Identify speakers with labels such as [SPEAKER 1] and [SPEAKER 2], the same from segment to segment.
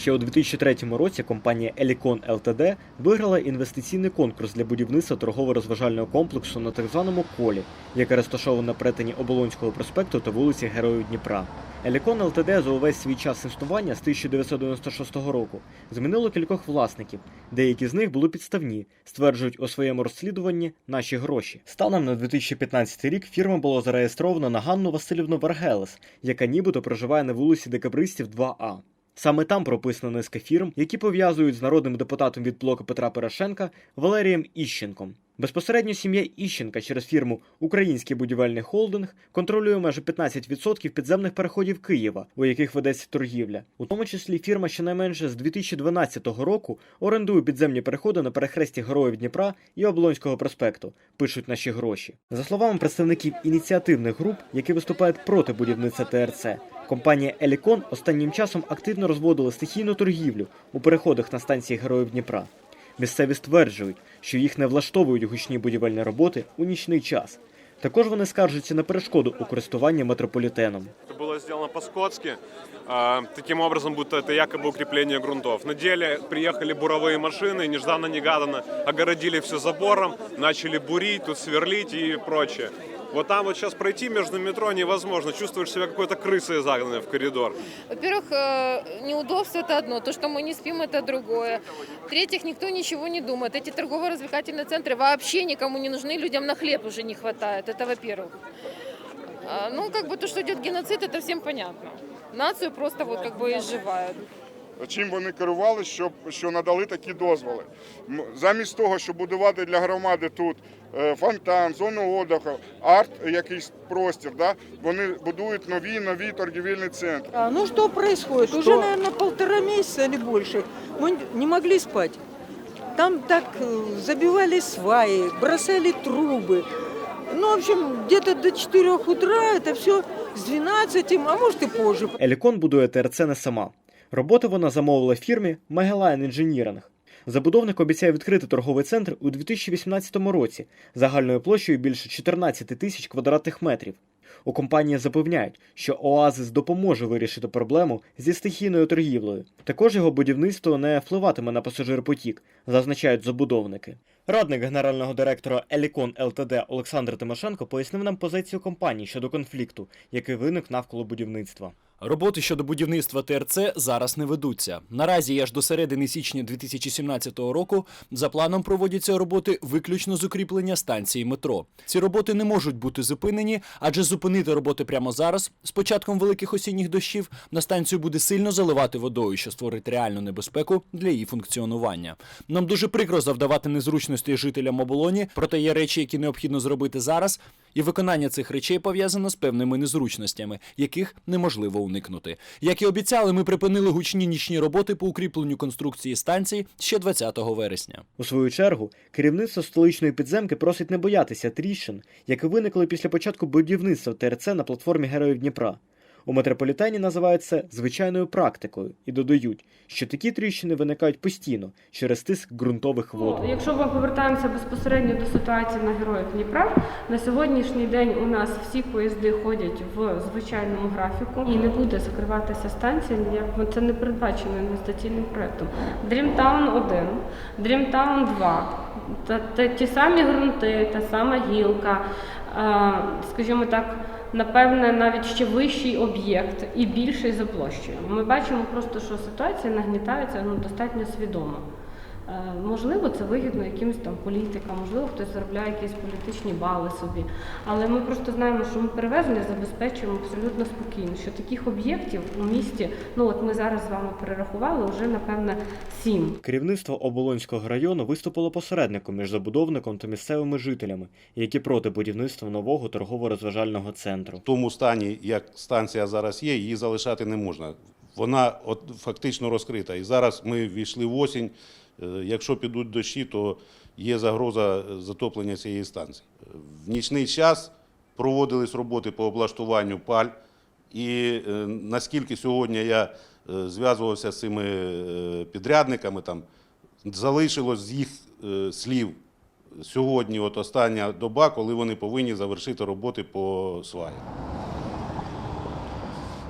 [SPEAKER 1] Ще у 2003 році компанія Елікон ЛТД виграла інвестиційний конкурс для будівництва торгово-розважального комплексу на так званому колі, яке розташоване на перетині Оболонського проспекту та вулиці Героїв Дніпра. Елікон ЛТД за увесь свій час існування з 1996 року змінило кількох власників. Деякі з них були підставні, стверджують у своєму розслідуванні наші гроші. Станом на 2015 рік фірма була зареєстрована на Ганну Васильівну Варгелес, яка нібито проживає на вулиці Декабристів 2А. Саме там прописано низка фірм, які пов'язують з народним депутатом від блоку Петра Порошенка Валерієм Іщенком. Безпосередньо сім'я Іщенка через фірму Український будівельний холдинг контролює майже 15% підземних переходів Києва, у яких ведеться торгівля. У тому числі фірма щонайменше з 2012 року орендує підземні переходи на перехресті Героїв Дніпра і Облонського проспекту. Пишуть наші гроші. За словами представників ініціативних груп, які виступають проти будівництва ТРЦ, Компанія Елікон останнім часом активно розводила стихійну торгівлю у переходах на станції Героїв Дніпра. Місцеві стверджують, що їх не влаштовують гучні будівельні роботи у нічний час. Також вони скаржаться на перешкоду у користуванні метрополітеном.
[SPEAKER 2] Это было сделано по-скотски, а, таким образом, будто это якобы укрепление грунтов. На деле приехали буровые машины, нежданно-негаданно огородили все забором, начали бурить, тут сверлить и прочее. Вот там вот сейчас пройти между метро невозможно, чувствуешь себя какой-то крысой загнанной в коридор.
[SPEAKER 3] Во-первых, э, неудобство это одно, то, что мы не спим, это другое. В-третьих, никто ничего не думает. Эти торгово-развлекательные центры вообще никому не нужны, людям на хлеб уже не хватает, это во-первых. А, Ну, как бы то, что идет геноцид, это всем понятно. Нацию просто вот как бы изживают.
[SPEAKER 4] чим вони керували, щоб що надали такі дозволи. М- Замість того, щоб будувати для громади тут е, фонтан, зону отдиху, арт, якийсь простір, да, вони будують нові нові торгівельні центри.
[SPEAKER 5] А, ну что происходит? Уже, наверное, полтора месяца или больше мы не могли спать. Там так э, забивали сваи, бросали трубы. Ну, в общем, где-то до 4 утра это все с 12, а может и позже.
[SPEAKER 1] Елікон будує ТРЦ не сама. Роботи вона замовила фірмі Magellan Engineering. Забудовник обіцяє відкрити торговий центр у 2018 році загальною площею більше 14 тисяч квадратних метрів. У компанії запевняють, що Оазис допоможе вирішити проблему зі стихійною торгівлею. Також його будівництво не впливатиме на пасажиропотік, зазначають забудовники. Радник генерального директора Елікон ЛТД Олександр Тимошенко пояснив нам позицію компанії щодо конфлікту, який виник навколо будівництва.
[SPEAKER 6] Роботи щодо будівництва ТРЦ зараз не ведуться. Наразі аж до середини січня 2017 року за планом проводяться роботи виключно з укріплення станції метро. Ці роботи не можуть бути зупинені, адже зупинити роботи прямо зараз, з початком великих осінніх дощів, на станцію буде сильно заливати водою, що створить реальну небезпеку для її функціонування. Нам дуже прикро завдавати незручності жителям оболоні, проте є речі, які необхідно зробити зараз, і виконання цих речей пов'язано з певними незручностями, яких неможливо уникнути. Як і обіцяли, ми припинили гучні нічні роботи по укріпленню конструкції станції ще 20 вересня.
[SPEAKER 1] У свою чергу, керівництво столичної підземки просить не боятися тріщин, які виникли після початку будівництва ТРЦ на платформі Героїв Дніпра. У метрополітені називають це звичайною практикою і додають, що такі тріщини виникають постійно через тиск ґрунтових вод.
[SPEAKER 7] Ну, Якщо ми повертаємося безпосередньо до ситуації на героїв Дніпра, на сьогоднішній день у нас всі поїзди ходять в звичайному графіку і не буде закриватися станція, ніяк це не передбачено інвестиційним проектом. Дрімтаун 1, Дрімтаун 2, та, та ті самі ґрунти, та сама гілка, скажімо так. Напевне, навіть ще вищий об'єкт і більший за площею. Ми бачимо просто, що ситуація нагнітається ну, достатньо свідомо. Е, Можливо, це вигідно якимось там політикам, можливо, хтось заробляє якісь політичні бали собі. Але ми просто знаємо, що ми перевезення забезпечуємо абсолютно спокійно. Що таких об'єктів у місті, ну от ми зараз з вами перерахували, вже напевне сім.
[SPEAKER 1] Керівництво Оболонського району виступило посередником між забудовником та місцевими жителями, які проти будівництва нового торгово-розважального центру.
[SPEAKER 8] В тому стані, як станція зараз є, її залишати не можна. Вона от фактично розкрита. І зараз ми ввійшли в осінь. Е, Якщо підуть дощі, то є загроза е, затоплення цієї станції. В нічний час проводились роботи по облаштуванню паль. І е, наскільки сьогодні я зв'язувався з цими підрядниками, там залишилось з їх слів сьогодні, от остання доба, коли вони повинні завершити роботи по сваї.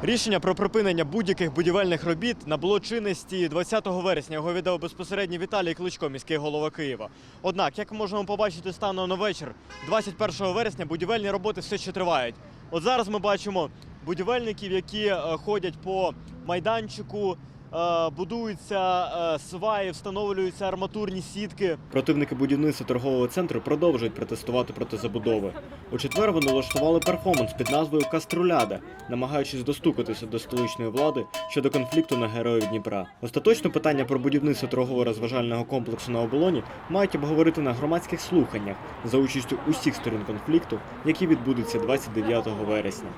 [SPEAKER 1] Рішення про припинення будь-яких будівельних робіт набуло чинності 20 вересня. Його віддав безпосередньо Віталій Кличко, міський голова Києва. Однак, як можемо побачити станом на вечір, 21 вересня будівельні роботи все ще тривають. От зараз ми бачимо будівельників, які е, ходять по майданчику. е, Будуються е, сваї, встановлюються арматурні сітки. Противники будівництва торгового центру продовжують протестувати проти забудови. У четвер вони влаштували перформанс під назвою Каструляда, намагаючись достукатися до столичної влади щодо конфлікту на героїв Дніпра. Остаточно питання про будівництво торгово-розважального комплексу на оболоні мають обговорити на громадських слуханнях за участю усіх сторін конфлікту, які відбудуться 29 вересня.